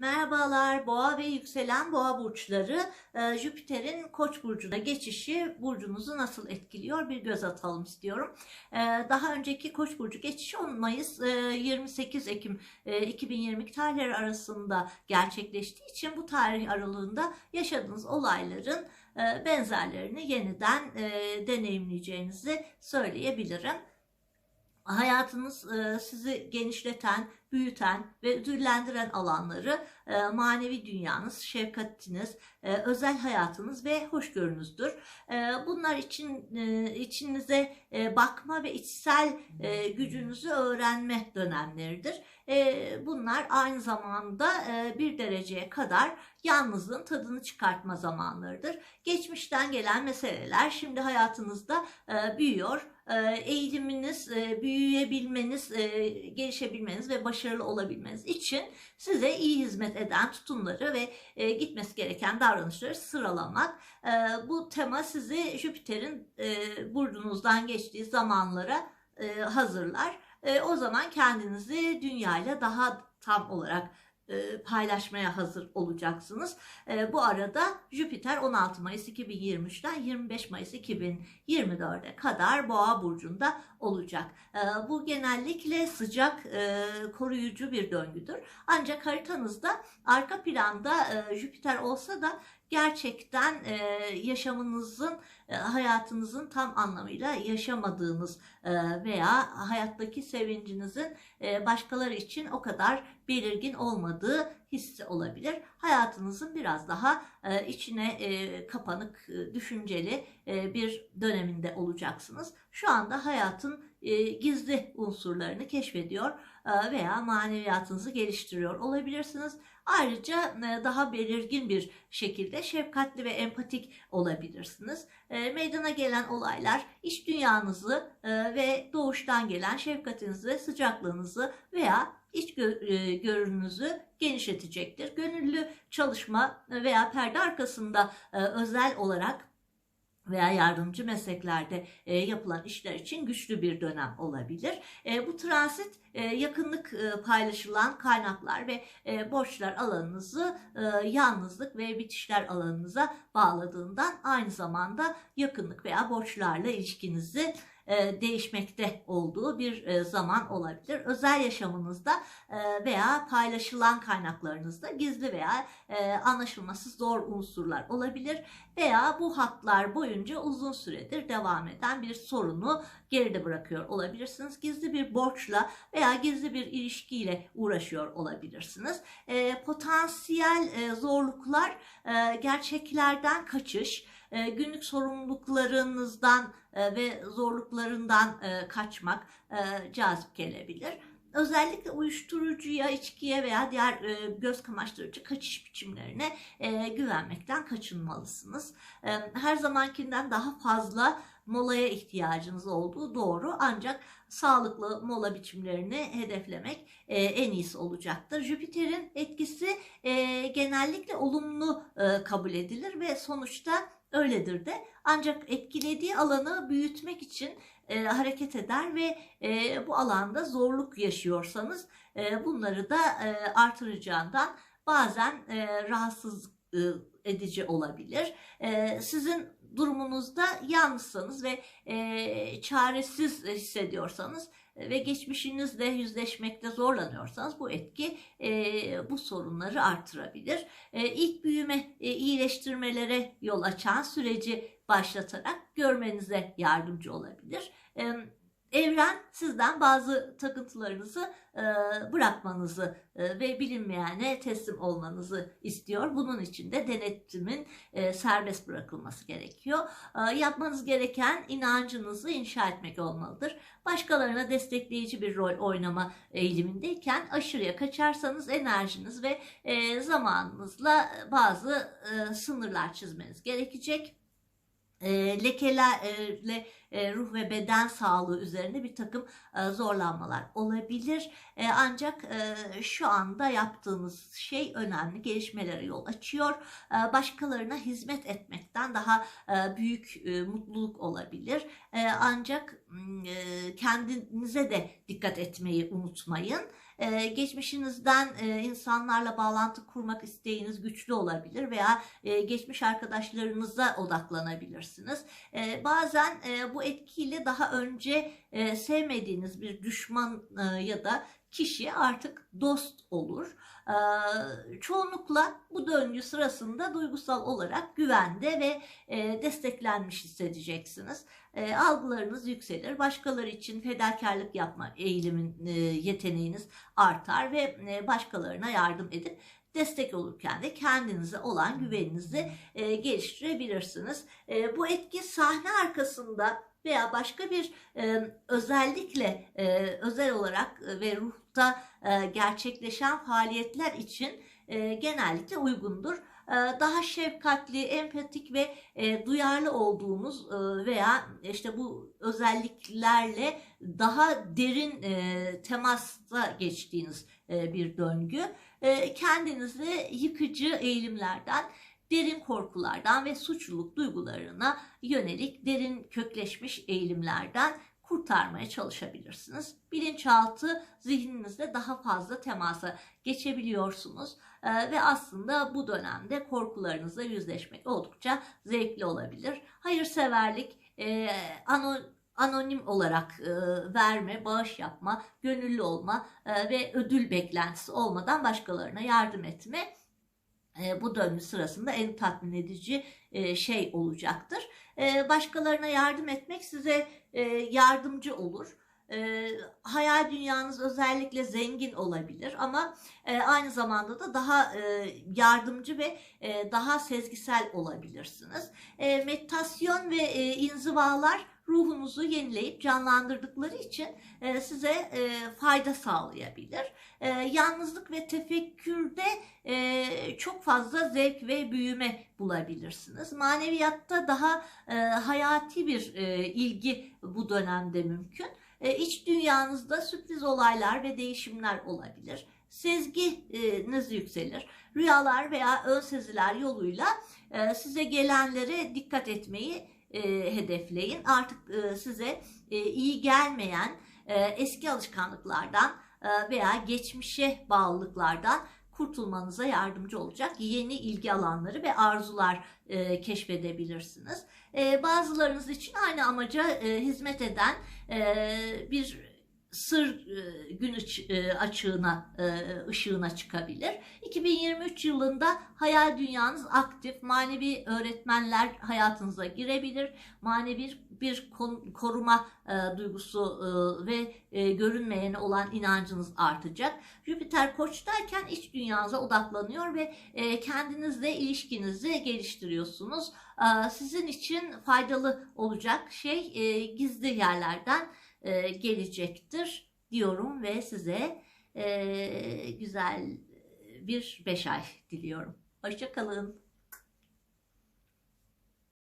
Merhabalar Boğa ve yükselen Boğa burçları e, Jüpiter'in Koç burcuna geçişi burcunuzu nasıl etkiliyor bir göz atalım istiyorum. E, daha önceki Koç burcu geçişi 10 Mayıs e, 28 Ekim e, 2022 tarihleri arasında gerçekleştiği için bu tarih aralığında yaşadığınız olayların benzerlerini yeniden deneyimleyeceğinizi söyleyebilirim hayatınız sizi genişleten, büyüten ve ödüllendiren alanları e, manevi dünyanız, şefkatiniz, e, özel hayatınız ve hoşgörünüzdür. Bunlar için içinize bakma ve içsel gücünüzü öğrenme dönemleridir. Bunlar aynı zamanda bir dereceye kadar yalnızlığın tadını çıkartma zamanlarıdır. Geçmişten gelen meseleler şimdi hayatınızda büyüyor eğiliminiz, büyüyebilmeniz, gelişebilmeniz ve başarılı olabilmeniz için size iyi hizmet eden tutumları ve gitmesi gereken davranışları sıralamak. Bu tema sizi Jüpiter'in burcunuzdan geçtiği zamanlara hazırlar. O zaman kendinizi dünyayla daha tam olarak e, paylaşmaya hazır olacaksınız. E, bu arada Jüpiter 16 Mayıs 2023'ten 25 Mayıs 2024'e kadar Boğa burcunda olacak. E, bu genellikle sıcak, koruyucu bir döngüdür. Ancak haritanızda arka planda Jüpiter olsa da gerçekten e, yaşamınızın, e, hayatınızın tam anlamıyla yaşamadığınız e, veya hayattaki sevincinizin e, başkaları için o kadar belirgin olmadığı hissi olabilir. Hayatınızın biraz daha e, içine e, kapanık, e, düşünceli e, bir döneminde olacaksınız. Şu anda hayatın e, gizli unsurlarını keşfediyor e, veya maneviyatınızı geliştiriyor olabilirsiniz. Ayrıca e, daha belirgin bir şekilde şefkatli ve empatik olabilirsiniz. E, meydana gelen olaylar iç dünyanızı ve doğuştan gelen şefkatinizi ve sıcaklığınızı veya iç görününüzü genişletecektir. Gönüllü çalışma veya perde arkasında özel olarak veya yardımcı mesleklerde e, yapılan işler için güçlü bir dönem olabilir. E, bu transit e, yakınlık e, paylaşılan kaynaklar ve e, borçlar alanınızı e, yalnızlık ve bitişler alanınıza bağladığından aynı zamanda yakınlık veya borçlarla ilişkinizi e, değişmekte olduğu bir e, zaman olabilir. Özel yaşamınızda e, veya paylaşılan kaynaklarınızda gizli veya anlaşılması zor unsurlar olabilir veya bu hatlar boyunca uzun süredir devam eden bir sorunu geride bırakıyor olabilirsiniz. Gizli bir borçla veya gizli bir ilişkiyle uğraşıyor olabilirsiniz. Potansiyel zorluklar gerçeklerden kaçış, günlük sorumluluklarınızdan e, ve zorluklarından e, kaçmak e, cazip gelebilir. Özellikle uyuşturucuya, içkiye veya diğer göz kamaştırıcı kaçış biçimlerine güvenmekten kaçınmalısınız. Her zamankinden daha fazla molaya ihtiyacınız olduğu doğru ancak sağlıklı mola biçimlerini hedeflemek en iyisi olacaktır. Jüpiter'in etkisi genellikle olumlu kabul edilir ve sonuçta öyledir de ancak etkilediği alanı büyütmek için e, hareket eder ve e, bu alanda zorluk yaşıyorsanız e, bunları da e, artıracağından bazen e, rahatsız e, edici olabilir. E, sizin durumunuzda yalnızsanız ve e, çaresiz hissediyorsanız ve geçmişinizle yüzleşmekte zorlanıyorsanız bu etki e, bu sorunları artırabilir. E, ilk büyüme e, iyileştirmelere yol açan süreci başlatarak görmenize yardımcı olabilir. E, Evren sizden bazı takıntılarınızı e, bırakmanızı e, ve bilinmeyene teslim olmanızı istiyor. Bunun için de denetimin e, serbest bırakılması gerekiyor. E, yapmanız gereken inancınızı inşa etmek olmalıdır. Başkalarına destekleyici bir rol oynama eğilimindeyken aşırıya kaçarsanız enerjiniz ve e, zamanınızla bazı e, sınırlar çizmeniz gerekecek e, lekelerle e, ruh ve beden sağlığı üzerinde bir takım e, zorlanmalar olabilir. E, ancak e, şu anda yaptığınız şey önemli gelişmelere yol açıyor. E, başkalarına hizmet etmekten daha e, büyük e, mutluluk olabilir. E, ancak e, kendinize de dikkat etmeyi unutmayın. E, geçmişinizden e, insanlarla bağlantı kurmak isteğiniz güçlü olabilir veya e, geçmiş arkadaşlarınıza odaklanabilirsiniz. E, bazen e, bu etkiyle daha önce e, sevmediğiniz bir düşman e, ya da kişi artık dost olur. Ee, çoğunlukla bu döngü sırasında duygusal olarak güvende ve e, desteklenmiş hissedeceksiniz. E, algılarınız yükselir. Başkaları için fedakarlık yapma eğilimin e, yeteneğiniz artar ve başkalarına yardım edip destek olurken de kendinize olan güveninizi e, geliştirebilirsiniz. Bu etki sahne arkasında veya başka bir e, özellikle e, özel olarak ve ruhta e, gerçekleşen faaliyetler için e, genellikle uygundur. Daha şefkatli, empatik ve duyarlı olduğunuz e, veya işte bu özelliklerle daha derin temasta geçtiğiniz bir döngü. Kendinizi yıkıcı eğilimlerden derin korkulardan ve suçluluk duygularına yönelik derin kökleşmiş eğilimlerden kurtarmaya çalışabilirsiniz. Bilinçaltı zihninizde daha fazla temasa geçebiliyorsunuz Ee, ve aslında bu dönemde korkularınızla yüzleşmek oldukça zevkli olabilir. Hayırseverlik, e, ano, anonim olarak e, verme, bağış yapma, gönüllü olma e, ve ödül beklentisi olmadan başkalarına yardım etme e, bu döngü sırasında en tatmin edici e, şey olacaktır. E, başkalarına yardım etmek size e, yardımcı olur. E, hayal dünyanız özellikle zengin olabilir ama e, aynı zamanda da daha e, yardımcı ve e, daha sezgisel olabilirsiniz. E, meditasyon ve e, inzivalar ruhunuzu yenileyip canlandırdıkları için e, size e, fayda sağlayabilir. E, yalnızlık ve tefekkürde e, çok fazla zevk ve büyüme bulabilirsiniz. Maneviyatta daha e, hayati bir e, ilgi bu dönemde mümkün. E, iç dünyanızda sürpriz olaylar ve değişimler olabilir. Sezginiz yükselir. Rüyalar veya ön seziler yoluyla e, size gelenlere dikkat etmeyi e, hedefleyin. Artık size iyi gelmeyen eski alışkanlıklardan veya geçmişe bağlılıklardan kurtulmanıza yardımcı olacak yeni ilgi alanları ve arzular e, keşfedebilirsiniz. E, bazılarınız için aynı amaca e, hizmet eden e, bir sır e, gün e, açığına, e, ışığına çıkabilir. 2023 yılında hayal dünyanız aktif, manevi öğretmenler hayatınıza girebilir. Manevi bir koruma duygusu ve görünmeyene olan inancınız artacak. Jüpiter koçtayken iç dünyanıza odaklanıyor ve kendinizle ilişkinizi geliştiriyorsunuz. Sizin için faydalı olacak şey gizli yerlerden e, gelecektir diyorum ve size e, güzel bir 5 ay diliyorum. Hoşçakalın.